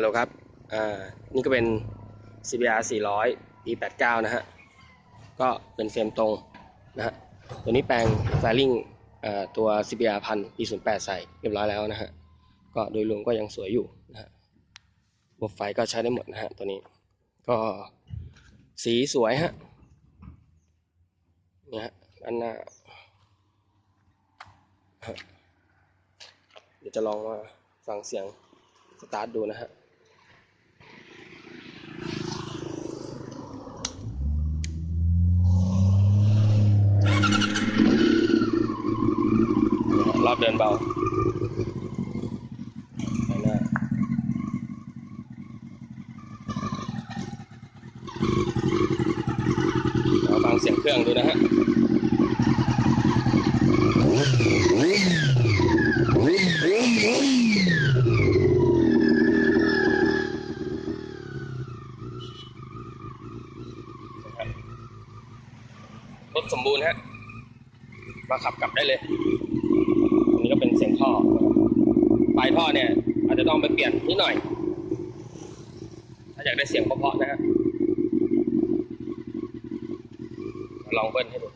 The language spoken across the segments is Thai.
ฮัลโหลครับ อ่า นี่ก็เป็น CBR 400 E89 นะฮะ ก็เป็นเฟรมตรงนะฮะ ตัวนี้แปลงแฟลิงอ่าตัว CBR พัน E08 ใส่เรียบร้อยแล้วนะฮะ ก็โดยรวมก็ยังสวยอยู่นะฮะบบไฟก็ใช้ได้หมดนะฮะตัวนี้ ก็สีสวยฮะเนี่ยฮะอันหน้าฮะเดี๋ยวจะลองมาฟังเสียงสตาร์ทดูนะฮะ ร อบเดินเบาไปหน้าเราฟังเสียงเครื่องดูนะฮะรถสมบูรณ์ฮะ มาขับกลับได้เลย อันนี้ก็เป็นเสียงท่อปลายท่อเนี่ย อาจจะต้องไปเปลี่ยนนิดหน่อย ถ้าอยากได้เสียงเพราะๆนะฮะลองเบิ้ลให้ดู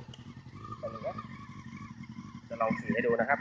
จะลองขี่ให้ดูนะครับ